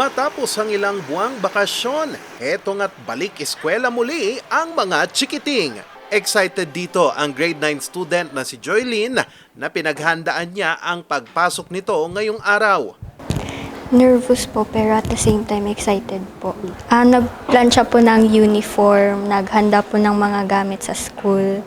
Matapos ang ilang buwang bakasyon, eto nga't balik eskwela muli ang mga chikiting. Excited dito ang grade 9 student na si Joylyn na pinaghandaan niya ang pagpasok nito ngayong araw. Nervous po pero at the same time excited po. Ah, nagplan siya po ng uniform, naghanda po ng mga gamit sa school.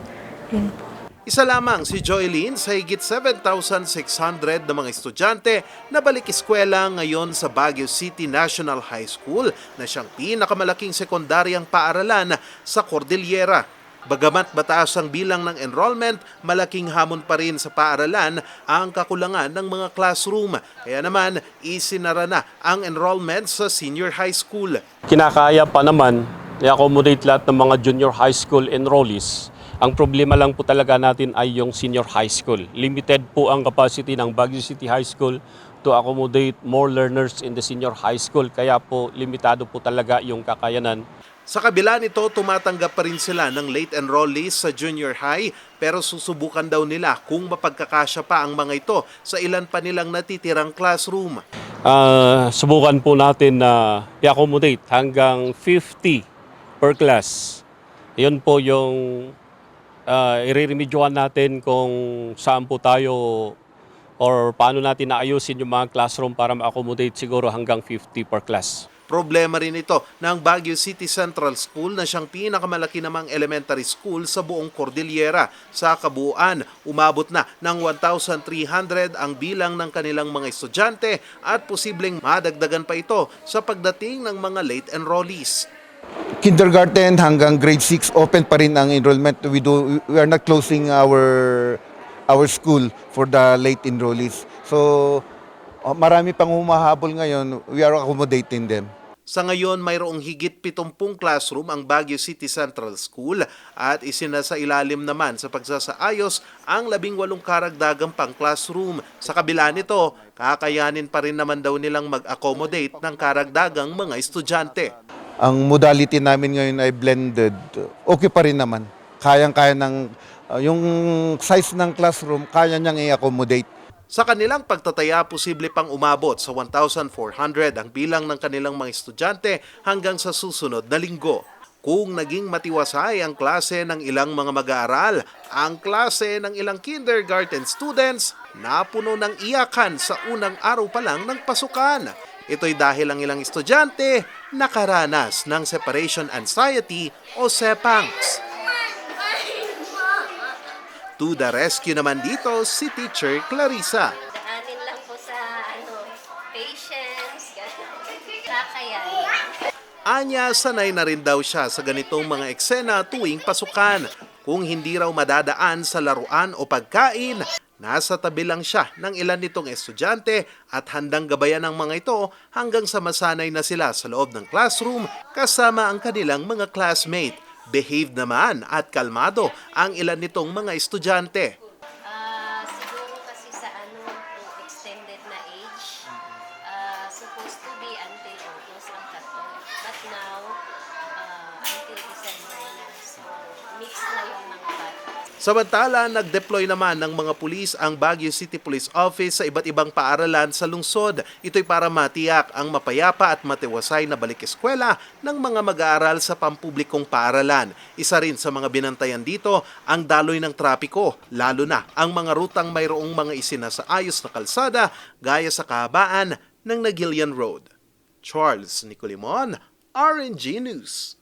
Yun po. Isa lamang si Joylyn sa higit 7,600 na mga estudyante na balik eskwela ngayon sa Baguio City National High School na siyang pinakamalaking sekundaryang paaralan sa Cordillera. Bagamat mataas ang bilang ng enrollment, malaking hamon pa rin sa paaralan ang kakulangan ng mga classroom. Kaya naman, isinara na ang enrollment sa senior high school. kinakaya pa naman i-accommodate lahat ng mga junior high school enrollees. Ang problema lang po talaga natin ay yung senior high school. Limited po ang capacity ng Baguio City High School to accommodate more learners in the senior high school. Kaya po limitado po talaga yung kakayanan. Sa kabila nito, tumatanggap pa rin sila ng late enrollees sa junior high pero susubukan daw nila kung mapagkakasya pa ang mga ito sa ilan pa nilang natitirang classroom. Ah, subukan po natin na i-accommodate hanggang 50 per class. Yun po yung uh, iriremedyohan natin kung saan po tayo or paano natin naayusin yung mga classroom para ma-accommodate siguro hanggang 50 per class. Problema rin ito ng Baguio City Central School na siyang pinakamalaki namang elementary school sa buong Cordillera. Sa kabuuan, umabot na ng 1,300 ang bilang ng kanilang mga estudyante at posibleng madagdagan pa ito sa pagdating ng mga late enrollees. Kindergarten hanggang grade 6 open pa rin ang enrollment. We do we are not closing our our school for the late enrollees. So uh, marami pang humahabol ngayon. We are accommodating them. Sa ngayon, mayroong higit 70 classroom ang Baguio City Central School at isinasa ilalim naman sa pagsasaayos ang 18 karagdagang pang classroom. Sa kabila nito, kakayanin pa rin naman daw nilang mag-accommodate ng karagdagang mga estudyante. Ang modality namin ngayon ay blended. Okay pa rin naman. Kayang-kaya ng uh, yung size ng classroom, kaya niyang i-accommodate. Sa kanilang pagtataya, posible pang umabot sa 1,400 ang bilang ng kanilang mga estudyante hanggang sa susunod na linggo. Kung naging matiwasay ang klase ng ilang mga mag-aaral, ang klase ng ilang kindergarten students napuno ng iyakan sa unang araw pa lang ng pasukan. Ito'y dahil ang ilang estudyante nakaranas ng separation anxiety o SEPANGS. To the rescue naman dito si Teacher Clarissa. Anin lang po sa ano, patience, kakayanin. Anya, sanay na rin daw siya sa ganitong mga eksena tuwing pasukan. Kung hindi raw madadaan sa laruan o pagkain, nasa tabi lang siya ng ilan nitong estudyante at handang gabayan ng mga ito hanggang sa masanay na sila sa loob ng classroom kasama ang kanilang mga classmate. Behave naman at kalmado ang ilan nitong mga estudyante. Ah, siguro kasi sa ano, extended na age, ah, supposed to be until August ang cut-off. But now, bata. Samantala, nag-deploy naman ng mga pulis ang Baguio City Police Office sa iba't ibang paaralan sa lungsod. Ito'y para matiyak ang mapayapa at matiwasay na balik eskwela ng mga mag-aaral sa pampublikong paaralan. Isa rin sa mga binantayan dito ang daloy ng trapiko, lalo na ang mga rutang mayroong mga isinasaayos na kalsada gaya sa kahabaan ng Nagilian Road. Charles Nicolimon, RNG News.